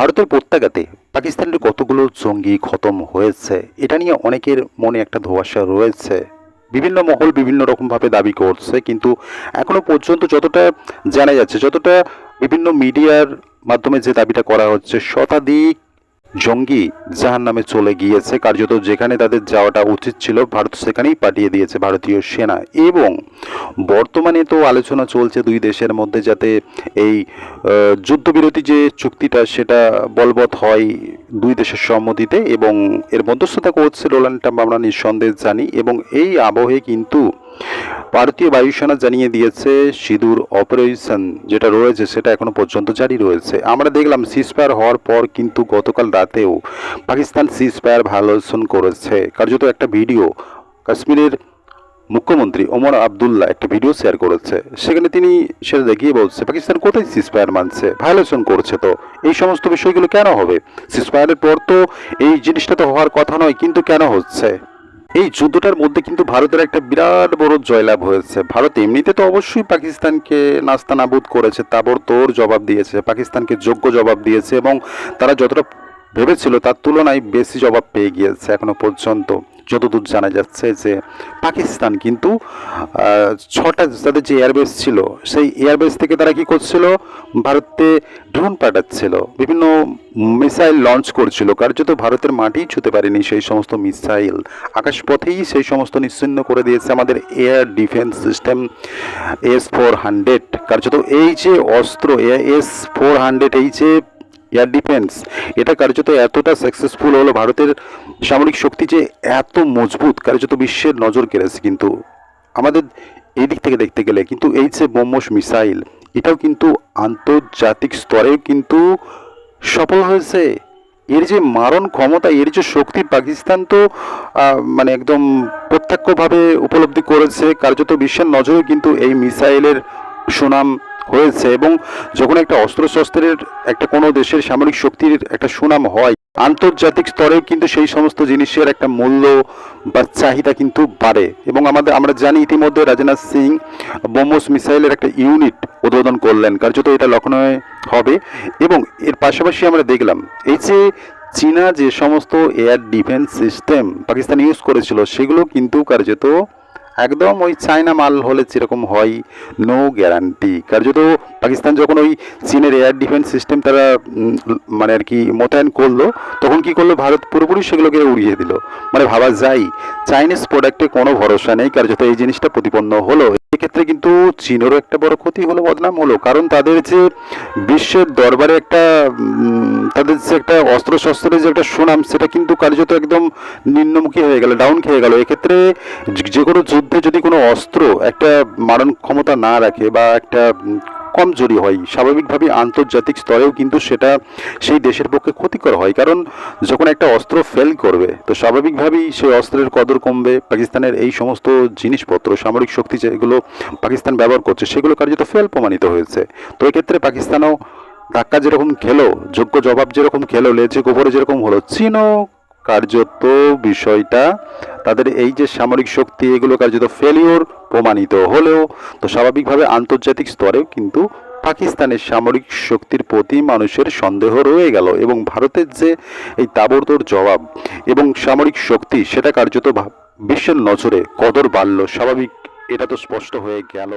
ভারতের প্রত্যাঘাতে পাকিস্তানের কতগুলো জঙ্গি খতম হয়েছে, এটা নিয়ে অনেকের মনে একটা ধোয়াশা রয়েছে। বিভিন্ন মহল বিভিন্ন রকমভাবে দাবি করছে, কিন্তু এখনও পর্যন্ত যতটা জানা যাচ্ছে, যতটা বিভিন্ন মিডিয়ার মাধ্যমে যে দাবিটা করা হচ্ছে, শতাধিক জঙ্গি জাহান নামে চলে গিয়েছে। কার্যত যেখানে তাদের যাওয়াটা উচিত ছিল, ভারত সেখানেই পাঠিয়ে দিয়েছে ভারতীয় সেনা। এবং বর্তমানে তো আলোচনা চলছে দুই দেশের মধ্যে যাতে এই যুদ্ধবিরতি যে চুক্তিটা, সেটা বলবৎ হয় দুই দেশের সম্মতিতে এবং এর মধ্যস্থতা করছে ডোনাল্ড ট্রাম্প আমরা নিঃসন্দেহে জানি। এবং এই আবহে কিন্তু ভারতীয় বায়ুসেনা জানিয়ে দিয়েছে সিঁদুর অপারেশন যেটা রয়েছে সেটা এখনও পর্যন্ত জারি রয়েছে। আমরা দেখলাম সিজফায়ার হওয়ার পর কিন্তু গতকাল রাতেও পাকিস্তান সিজফায়ার ভায়োলেশন করেছে। কার্যত একটা ভিডিও কাশ্মীরের মুখ্যমন্ত্রী ওমর আবদুল্লাহ একটা ভিডিও শেয়ার করেছে। সেখানে তিনি সেটা দেখিয়ে বলছে, পাকিস্তান কোথায় সিজফায়ার মানছে? ভায়োলেশন করছে তো। এই সমস্ত বিষয়গুলো কেন হবে? সিজফায়ারের পর তো এই জিনিসটা তো হওয়ার কথা নয়, কিন্তু কেন হচ্ছে? এই যুদ্ধটার মধ্যে কিন্তু ভারতের একটা বিরাট বড় জয়লাভ হয়েছে। ভারত এমনিতে তো অবশ্যই পাকিস্তানকে নাস্তানাবুদ করেছে তাবড়তোড় জবাব দিয়েছে, পাকিস্তানকে যোগ্য জবাব দিয়েছে এবং তারা যতটা ভেবেছিল তার তুলনায় বেশি জবাব পেয়ে গিয়েছে এখনও পর্যন্ত। যতদূর জানা যাচ্ছে যে পাকিস্তান কিন্তু ছটা তাদের যে এয়ারবেস ছিল, সেই এয়ারবেস থেকে তারা কি করছিল? ভারতে ড্রোন পাঠাচ্ছিল। বিভিন্ন মিসাইল লঞ্চ করছিল। কার্যত ভারতের মাটি ছুতে পারেনি সেই সমস্ত মিসাইল আকাশপথেই সেই সমস্ত নিশ্চিন্ন করে দিয়েছে আমাদের air defence system S four hundred কার্যত এই যে অস্ত্র এস ফোর হান্ড্রেড এই যে এয়ার ডিফেন্স এটা কার্যত এতটা সাকসেসফুল হলো ভারতের সামরিক শক্তি যে এত মজবুত, কার্যত বিশ্বের নজর কেড়েছে কিন্তু। আমাদের এই দিক থেকে দেখতে গেলে কিন্তু এই যে ব্রহ্মস মিসাইল, এটাও কিন্তু আন্তর্জাতিক স্তরেও কিন্তু সফল হয়েছে। এর যে মারণ ক্ষমতা, এর যে শক্তি পাকিস্তান তো মানে একদম প্রত্যক্ষভাবে উপলব্ধি করেছে। কার্যত বিশ্বের নজরেও কিন্তু এই মিসাইলের সুনাম হয়েছে এবং যখন একটা অস্ত্রশস্ত্রের একটা কোনো দেশের সামরিক শক্তির একটা সুনাম হয়, আন্তর্জাতিক স্তরে কিন্তু সেই সমস্ত জিনিসের একটা মূল্য বা চাহিদা কিন্তু বাড়ে এবং আমাদের, আমরা জানি ইতিমধ্যে রাজনাথ সিং বোমোস মিসাইলের একটা ইউনিট উদ্বোধন করলেন, কার্যত এটা লখনৌয়ে হবে এবং এর পাশাপাশি আমরা দেখলাম এই যে চীনা যে সমস্ত air defence system Pakistan use করেছিল, সেগুলো কিন্তু কার্যত একদম ওই চায়না মাল হলে যেরকম হয় নো গ্যারান্টি কার্যত পাকিস্তান যখন ওই চীনের এয়ার ডিফেন্স সিস্টেম তারা মানে আর কি মোতায়েন করল, তখন কি করল? ভারত পুরোপুরি সেগুলোকে উড়িয়ে দিল। মানে ভাবা যায় চাইনিজ প্রোডাক্টে কোনো ভরসা নেই, কার্যত এই জিনিসটা প্রতিপন্ন হলো। এক্ষেত্রে কিন্তু চীনেরও একটা বড় ক্ষতি হলো বদনাম হলো কারণ তাদের যে বিশ্বের দরবারে একটা তাদের যে একটা অস্ত্র শস্ত্রের যে একটা সুনাম, সেটা কিন্তু কার্যত একদম নিম্নমুখী হয়ে গেল ডাউন খেয়ে গেল। এক্ষেত্রে যে- কোনো যুদ্ধে যদি কোনো অস্ত্র একটা মারণ ক্ষমতা না রাখে বা একটা কমজোরি হয়। স্বাভাবিকভাবে আন্তর্জাতিক স্তরেও কিন্তু সেটা সেই দেশের পক্ষে ক্ষতিকর হয়। কারণ যখন একটা অস্ত্র ফেল করবে, তো স্বাভাবিকভাবেই সেই অস্ত্রের কদর কমবে। পাকিস্তানের এই সমস্ত জিনিসপত্র, সামরিক শক্তি যেগুলো পাকিস্তান ব্যবহার করছে, সেগুলো কার্যত ফেল প্রমাণিত হয়েছে। তো এক্ষেত্রে পাকিস্তানও ধাক্কা যেরকম খেলো, যোগ্য জবাব যেরকম খেলো লেজে গোবরে যেরকম হলো, চীনও কার্যত বিষয়টা তাদের এই যে সামরিক শক্তি, এগুলো কার্যত ফেলিওর প্রমাণিত হলেও, তো স্বাভাবিকভাবে আন্তর্জাতিক স্তরেও কিন্তু পাকিস্তানের সামরিক শক্তির প্রতি মানুষের সন্দেহ রয়ে গেল এবং ভারতের যে এই তাবড়তোর জবাব এবং সামরিক শক্তি, সেটা কার্যত বিশ্বের নজরে কদর বাড়ল। স্বাভাবিক, এটা তো স্পষ্ট হয়ে গেল।